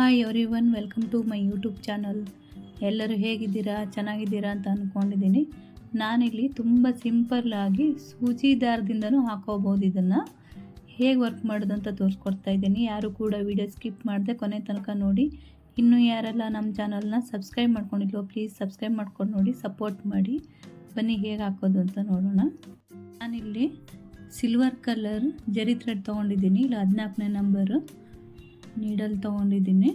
Hi everyone welcome to my YouTube channel ಎಲ್ಲರೂ ಹೇಗಿದ್ದೀರಾ? ಚೆನ್ನಾಗಿದ್ದೀರಾ ಅಂತ ಅಂದ್ಕೊಂಡಿದ್ದೀನಿ ನಾನಿಲ್ಲಿ ತುಂಬ ಸಿಂಪಲ್ಲಾಗಿ ಸೂಜಿ ದಾರದಿಂದನೂ ಹಾಕೋಬೋದು ಇದನ್ನು. ಹೇಗೆ ವರ್ಕ್ ಮಾಡೋದು ಅಂತ ತೋರಿಸ್ಕೊಡ್ತಾ ಇದ್ದೀನಿ. ಯಾರು ಕೂಡ ವಿಡಿಯೋ ಸ್ಕಿಪ್ ಮಾಡಿದೆ ಕೊನೆ ತನಕ ನೋಡಿ. ಇನ್ನೂ ಯಾರೆಲ್ಲ ನಮ್ಮ ಚಾನಲ್ನ ಸಬ್ಸ್ಕ್ರೈಬ್ ಮಾಡ್ಕೊಂಡಿಲ್ವೋ ಪ್ಲೀಸ್ ಸಬ್ಸ್ಕ್ರೈಬ್ ಮಾಡ್ಕೊಂಡು ನೋಡಿ ಸಪೋರ್ಟ್ ಮಾಡಿ. ಬನ್ನಿ ಹೇಗೆ ಹಾಕೋದು ಅಂತ ನೋಡೋಣ. ನಾನಿಲ್ಲಿ ಸಿಲ್ವರ್ ಕಲರ್ ಜರಿ ಥ್ರೆಡ್ ತೊಗೊಂಡಿದ್ದೀನಿ. ಇಲ್ಲ ಹದಿನಾಲ್ಕನೇ ನಂಬರು ನೀಡಲ್ ತೊಗೊಂಡಿದ್ದೀನಿ.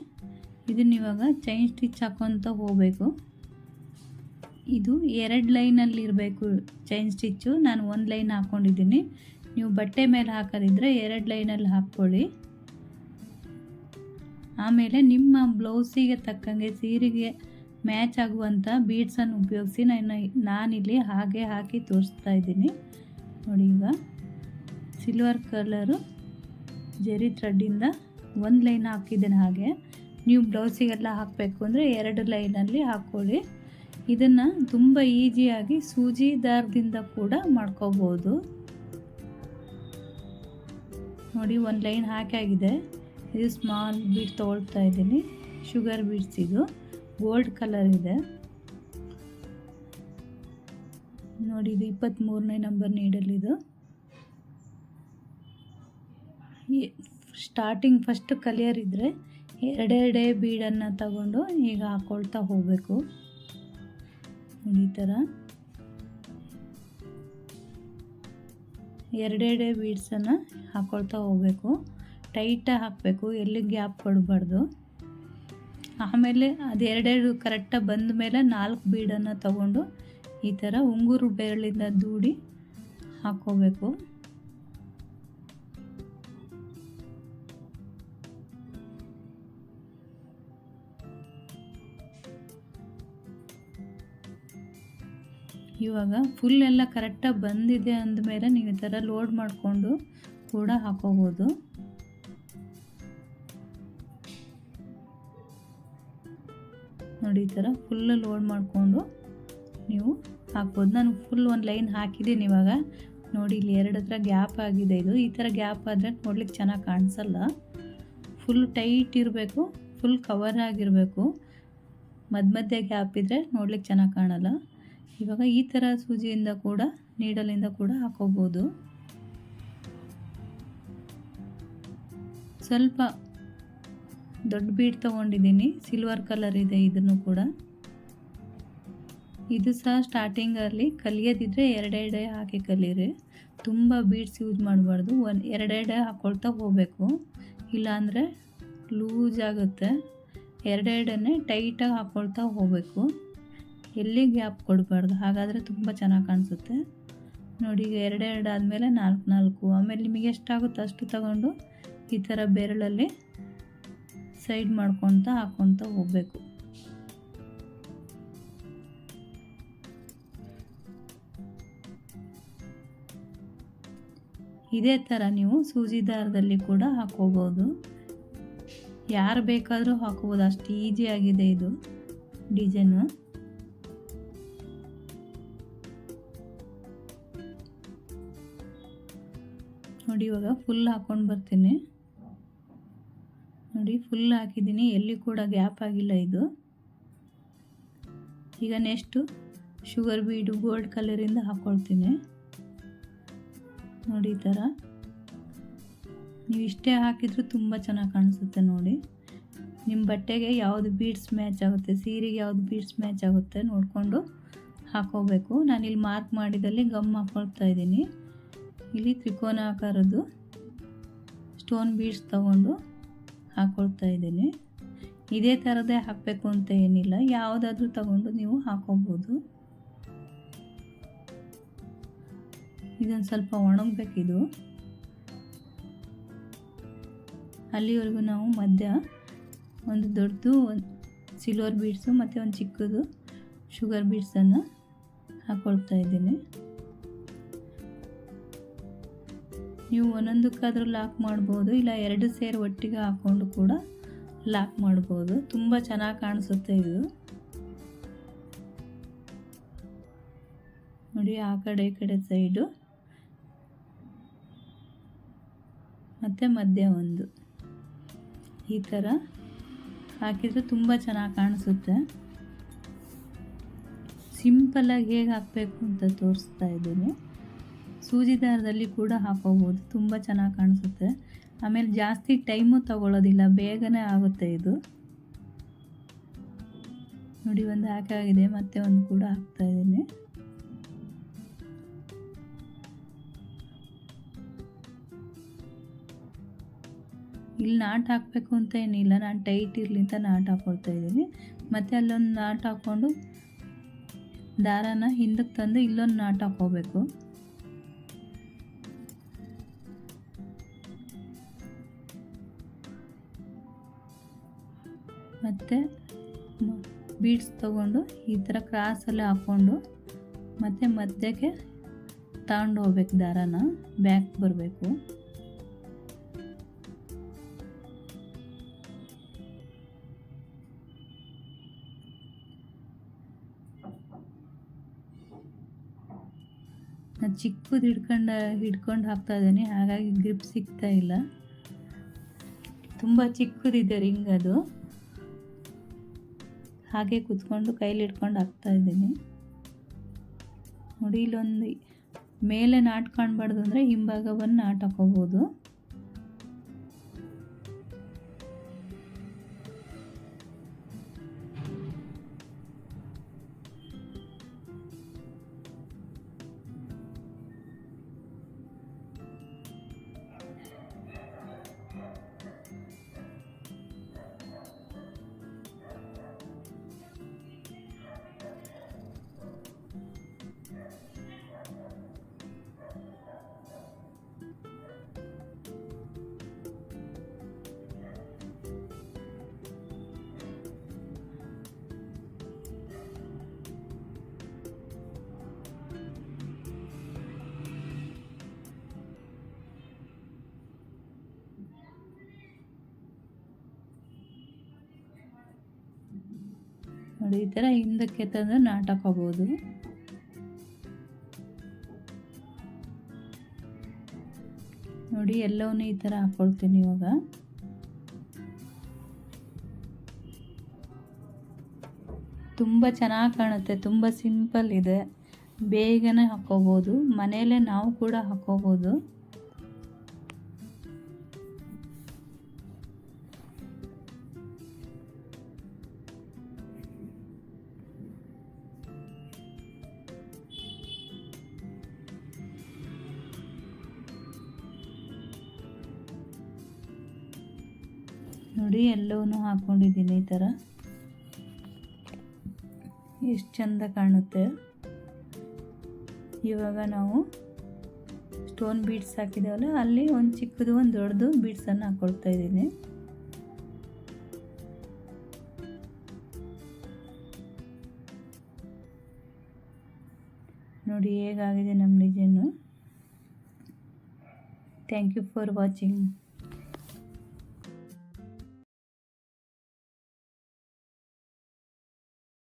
ಇದನ್ನ ಇವಾಗ ಚೈನ್ ಸ್ಟಿಚ್ ಹಾಕೊತ ಹೋಗಬೇಕು. ಇದು ಎರಡು ಲೈನಲ್ಲಿ ಇರಬೇಕು ಚೈನ್ ಸ್ಟಿಚ್ಚು ನಾನು ಒಂದು ಲೈನ್ ಹಾಕ್ಕೊಂಡಿದ್ದೀನಿ ನೀವು ಬಟ್ಟೆ ಮೇಲೆ ಹಾಕೋದಿದ್ರೆ ಎರಡು ಲೈನಲ್ಲಿ ಹಾಕ್ಕೊಳ್ಳಿ. ಆಮೇಲೆ ನಿಮ್ಮ ಬ್ಲೌಸಿಗೆ ತಕ್ಕಂಗೆ ಸೀರೆಗೆ ಮ್ಯಾಚ್ ಆಗುವಂಥ ಬೀಡ್ಸನ್ನು ಉಪಯೋಗಿಸಿ ನಾನು ನಾನಿಲ್ಲಿ ಹಾಗೆ ಹಾಕಿ ತೋರಿಸ್ತಾ ಇದ್ದೀನಿ. ನೋಡಿ ಈಗ ಸಿಲ್ವರ್ ಕಲರು ಜರಿ ಥ್ರೆಡ್ಡಿಂದ ಒಂದು ಲೈನ್ ಹಾಕಿದ್ದೇನೆ ಹಾಗೆ. ನೀವು ಬ್ಲೌಸಿಗೆಲ್ಲ ಹಾಕಬೇಕು ಅಂದರೆ ಎರಡು ಲೈನಲ್ಲಿ ಹಾಕ್ಕೊಳ್ಳಿ ಇದನ್ನು ತುಂಬ ಈಜಿಯಾಗಿ ಸೂಜಿ ದಾರದಿಂದ ಕೂಡ ಮಾಡ್ಕೋಬೋದು. ನೋಡಿ, ಒಂದು ಲೈನ್ ಹಾಕಾಗಿದೆ ಇದು ಸ್ಮಾಲ್ ಬೀಡ್ ತೊಗೊಳ್ತಾ ಇದ್ದೀನಿ. ಶುಗರ್ ಬೀಡ್ಸ್ ಇದು. ಗೋಲ್ಡ್ ಕಲರ್ ಇದೆ. ನೋಡಿ, ಇದು ಇಪ್ಪತ್ತ್ಮೂರನೇ ನಂಬರ್ ನೀಡಲಿದು ಸ್ಟಾರ್ಟಿಂಗ್ ಫಸ್ಟ್ ಕಲಿಯರ್ ಇದ್ದರೆ ಎರಡೆರಡೇ ಬೀಡನ್ನು ತಗೊಂಡು ಈಗ ಹಾಕ್ಕೊಳ್ತಾ ಹೋಗಬೇಕು. ಈ ಥರ. ಎರಡೆರಡೇ ಬೀಡ್ಸನ್ನು ಹಾಕ್ಕೊಳ್ತಾ ಹೋಗಬೇಕು. ಟೈಟಾಗಿ ಹಾಕಬೇಕು ಎಲ್ಲಿ ಗ್ಯಾಪ್ ಕೊಡಬಾರ್ದು. ಆಮೇಲೆ ಅದು ಎರಡೆರಡು ಕರೆಕ್ಟಾಗಿ ಬಂದ ಮೇಲೆ ನಾಲ್ಕು ಬೀಡನ್ನು ತಗೊಂಡು ಈ ಥರ ಉಂಗುರು ಬೆರಳಿಂದ ದೂಡಿ ಹಾಕ್ಕೋಬೇಕು. ಇವಾಗ ಫುಲ್ ಎಲ್ಲ ಕರೆಕ್ಟಾಗಿ ಬಂದಿದೆ ಅಂದಮೇಲೆ ನೀವು ಈ ಥರ ಲೋಡ್ ಮಾಡಿಕೊಂಡು ಕೂಡ ಹಾಕೋಬೋದು. ನೋಡಿ ಈ ಥರ ಫುಲ್ ಲೋಡ್ ಮಾಡಿಕೊಂಡು ನೀವು ಹಾಕ್ಬೋದು. ನಾನು ಫುಲ್ ಒಂದು ಲೈನ್ ಹಾಕಿದ್ದೀನಿ ಇವಾಗ. ನೋಡಿ ಇಲ್ಲಿ ಎರಡು ಹತ್ರ ಗ್ಯಾಪ್ ಆಗಿದೆ ಇದು. ಈ ಥರ ಗ್ಯಾಪ್ ಆದರೆ ನೋಡ್ಲಿಕ್ಕೆ ಚೆನ್ನಾಗಿ ಕಾಣಿಸಲ್ಲ. ಫುಲ್ ಟೈಟ್ ಇರಬೇಕು ಫುಲ್ ಕವರ್ ಆಗಿರಬೇಕು. ಮಧ್ಯ ಮಧ್ಯ ಗ್ಯಾಪ್ ಇದ್ದರೆ ನೋಡ್ಲಿಕ್ಕೆ ಚೆನ್ನಾಗಿ ಕಾಣಲ್ಲ. ಇವಾಗ ಈ ಥರ ಸೂಜಿಯಿಂದ ಕೂಡ, ನೀಡಲಿಂದ ಕೂಡ ಹಾಕೋಬೋದು. ಸ್ವಲ್ಪ ದೊಡ್ಡ ಬೀಡ್ ತೊಗೊಂಡಿದ್ದೀನಿ ಸಿಲ್ವರ್ ಕಲರ್ ಇದೆ ಇದನ್ನು ಕೂಡ. ಇದು ಸಹ ಸ್ಟಾರ್ಟಿಂಗಲ್ಲಿ ಕಲಿಯೋದಿದ್ರೆ ಎರಡೆರಡೆ ಹಾಕಿ ಕಲೀರಿ. ತುಂಬ ಬೀಡ್ಸ್ ಯೂಸ್ ಮಾಡಬಾರ್ದು, ಒಂದು ಎರಡೆರಡೆ ಹಾಕ್ಕೊಳ್ತಾ ಹೋಗಬೇಕು. ಇಲ್ಲಾಂದರೆ ಲೂಸ್ ಆಗುತ್ತೆ. ಎರಡೆರಡನ್ನೇ ಟೈಟಾಗಿ ಹಾಕ್ಕೊಳ್ತಾ ಹೋಗಬೇಕು. ಎಲ್ಲಿ ಗ್ಯಾಪ್ ಕೊಡಬಾರ್ದು, ಹಾಗಾದರೆ ತುಂಬ ಚೆನ್ನಾಗಿ ಕಾಣಿಸುತ್ತೆ. ನೋಡಿ, ಈಗ ಎರಡೆರಡು ಆದಮೇಲೆ ನಾಲ್ಕು ನಾಲ್ಕು. ಆಮೇಲೆ ನಿಮಗೆ ಎಷ್ಟಾಗುತ್ತೋ ಅಷ್ಟು ತಗೊಂಡು ಈ ಥರ ಬೆರಳಲ್ಲಿ ಸೈಡ್ ಮಾಡ್ಕೊತ ಹಾಕ್ಕೊತ ಹೋಗಬೇಕು. ಇದೇ ಥರ ನೀವು ಸೂಜಿ ದಾರದಲ್ಲಿ ಕೂಡ ಹಾಕೋಬೋದು ಯಾರು ಬೇಕಾದರೂ ಹಾಕೋಬೋದು ಅಷ್ಟು ಈಸಿಯಾಗಿದೆ ಇದು ಡಿಸೈನು. ನೋಡಿ ಇವಾಗ ಫುಲ್ ಹಾಕ್ಕೊಂಡು ಬರ್ತೀನಿ. ನೋಡಿ ಫುಲ್ ಹಾಕಿದ್ದೀನಿ. ಎಲ್ಲಿ ಕೂಡ ಗ್ಯಾಪ್ ಆಗಿಲ್ಲ ಇದು. ಈಗ ನೆಕ್ಸ್ಟು ಶುಗರ್ ಬೀಡು ಗೋಲ್ಡ್ ಕಲರಿಂದ ಹಾಕ್ಕೊಳ್ತೀನಿ ನೋಡಿ ಈ ಥರ ನೀವು ಇಷ್ಟೇ ಹಾಕಿದರೂ ತುಂಬ ಚೆನ್ನಾಗಿ ಕಾಣಿಸುತ್ತೆ ನೋಡಿ. ನಿಮ್ಮ ಬಟ್ಟೆಗೆ ಯಾವುದು ಬೀಡ್ಸ್ ಮ್ಯಾಚ್ ಆಗುತ್ತೆ, ಸೀರೆಗೆ ಯಾವುದು ಬೀಡ್ಸ್ ಮ್ಯಾಚ್ ಆಗುತ್ತೆ ನೋಡಿಕೊಂಡು ಹಾಕೋಬೇಕು. ನಾನಿಲ್ಲಿ ಮಾರ್ಕ್ ಮಾಡಿದಲ್ಲಿ ಗಮ್ ಹಾಕ್ಕೊಳ್ತಾ ಇದ್ದೀನಿ. ಇಲ್ಲಿ ತ್ರಿಕೋನ ಆಕಾರದ್ದು ಸ್ಟೋನ್ ಬೀಡ್ಸ್ ತಗೊಂಡು ಹಾಕ್ಕೊಳ್ತಾ ಇದ್ದೀನಿ. ಇದೇ ಥರದೇ ಹಾಕಬೇಕು ಅಂತ ಏನಿಲ್ಲ. ಯಾವುದಾದ್ರೂ ತಗೊಂಡು ನೀವು ಹಾಕೋಬೋದು. ಇದೊಂದು ಸ್ವಲ್ಪ ಒಣಗಬೇಕಿದು. ಅಲ್ಲಿವರೆಗೂ ನಾವು ಮಧ್ಯ ಒಂದು ದೊಡ್ಡದು ಒಂದು ಸಿಲ್ವರ್ ಬೀಡ್ಸು ಮತ್ತು ಒಂದು ಚಿಕ್ಕದು ಶುಗರ್ ಬೀಡ್ಸನ್ನು ಹಾಕ್ಕೊಳ್ತಾ ಇದ್ದೀನಿ. ನೀವು ಒಂದೊಂದಕ್ಕಾದರೂ ಲಾಕ್ ಮಾಡ್ಬೋದು, ಇಲ್ಲ ಎರಡು ಸೇರು ಒಟ್ಟಿಗೆ ಹಾಕ್ಕೊಂಡು ಕೂಡ ಲಾಕ್ ಮಾಡ್ಬೋದು. ತುಂಬ ಚೆನ್ನಾಗಿ ಕಾಣಿಸುತ್ತೆ ಇದು. ನೋಡಿ, ಆ ಕಡೆ, ಈ ಕಡೆ ಸೈಡು ಮತ್ತು ಮಧ್ಯ ಒಂದು. ಈ ಥರ ಹಾಕಿದರೆ ತುಂಬ ಚೆನ್ನಾಗಿ ಕಾಣಿಸುತ್ತೆ. ಸಿಂಪಲ್ಲಾಗಿ ಹೇಗೆ ಹಾಕಬೇಕು ಅಂತ ತೋರಿಸ್ತಾ ಇದ್ದೀನಿ. ಸೂಜಿ ದಾರದಲ್ಲಿ ಕೂಡ ಹಾಕೋಬೋದು. ತುಂಬ ಚೆನ್ನಾಗಿ ಕಾಣಿಸುತ್ತೆ. ಆಮೇಲೆ ಜಾಸ್ತಿ ಟೈಮು ತಗೊಳ್ಳೋದಿಲ್ಲ ಬೇಗನೆ ಆಗುತ್ತೆ ಇದು. ನೋಡಿ, ಒಂದು ಹಾಕಾಗಿದೆ ಮತ್ತೆ ಒಂದು ಕೂಡ ಹಾಕ್ತಾ ಇದ್ದೀನಿ. ಇಲ್ಲಿ ನಾಟ್ ಹಾಕಬೇಕು ಅಂತ ಏನಿಲ್ಲ. ನಾನು ಟೈಟ್ ಇರಲಿ ಅಂತ ನಾಟ್ ಹಾಕ್ಕೊಳ್ತಾ ಇದ್ದೀನಿ. ಮತ್ತು ಅಲ್ಲೊಂದು ನಾಟ್ ಹಾಕ್ಕೊಂಡು ದಾರಾನ ಹಿಂದಕ್ಕೆ ತಂದು ಇಲ್ಲೊಂದು ನಾಟ್ ಹಾಕ್ಕೋಬೇಕು. ಮತ್ತು ಬೀಡ್ಸ್ ತೊಗೊಂಡು ಈ ಥರ ಕ್ರಾಸಲ್ಲಿ ಹಾಕ್ಕೊಂಡು ಮತ್ತು ಮಧ್ಯಕ್ಕೆ ತಗೊಂಡು ಹೋಗ್ಬೇಕು ದಾರಾನ ಬ್ಯಾಕ್ ಬರಬೇಕು. ನಾನು ಚಿಕ್ಕದು ಹಿಡ್ಕೊಂಡು ಹಿಡ್ಕೊಂಡು ಹಾಕ್ತಾ ಇದ್ದೀನಿ, ಹಾಗಾಗಿ ಗ್ರಿಪ್ ಸಿಗ್ತಾ ಇಲ್ಲ. ತುಂಬ ಚಿಕ್ಕದಿದೆ ರಿಂಗ್ ಅದು. ಹಾಗೆ ಕೂತ್ಕೊಂಡು ಕೈಲಿ ಹಿಡ್ಕೊಂಡು ಹಾಕ್ತಾ ಇದ್ದೀನಿ. ನೋಡಿ ಇಲ್ಲೊಂದು ಮೇಲೆ ನಾಟ್ ಕಾಣಬಾರ್ದು ಅಂದರೆ ಹಿಂಭಾಗವನ್ನು ನಾಟ್ ನೋಡಿ, ಈ ಥರ ಹಿಂದಕ್ಕೆ ತಂದು ನಾಟಕಬೋದು ನೋಡಿ, ಎಲ್ಲವನ್ನೂ ಈ ಥರ ಹಾಕ್ಕೊಳ್ತೀನಿ ಇವಾಗ. ತುಂಬ ಚೆನ್ನಾಗಿ ಕಾಣುತ್ತೆ, ತುಂಬ ಸಿಂಪಲ್ ಇದೆ. ಬೇಗನೆ ಹಾಕ್ಕೋಬೋದು ಮನೆಯಲ್ಲೇ ನಾವು ಕೂಡ ಹಾಕ್ಕೋಬೋದು ನೋಡಿ, ಎಲ್ಲವನ್ನೂ ಹಾಕ್ಕೊಂಡಿದ್ದೀನಿ ಈ ಥರ. ಎಷ್ಟು ಚಂದ ಕಾಣುತ್ತೆ. ಇವಾಗ ನಾವು ಸ್ಟೋನ್ ಬೀಡ್ಸ್ ಹಾಕಿದ್ದೇವಲ್ಲ, ಅಲ್ಲಿ ಒಂದು ಚಿಕ್ಕದು, ಒಂದು ದೊಡ್ಡದು ಬೀಡ್ಸನ್ನು ಹಾಕ್ಕೊಳ್ತಾ ಇದ್ದೀನಿ. ನೋಡಿ, ಹೇಗಾಗಿದೆ ನಮ್ಮ design thank you for watching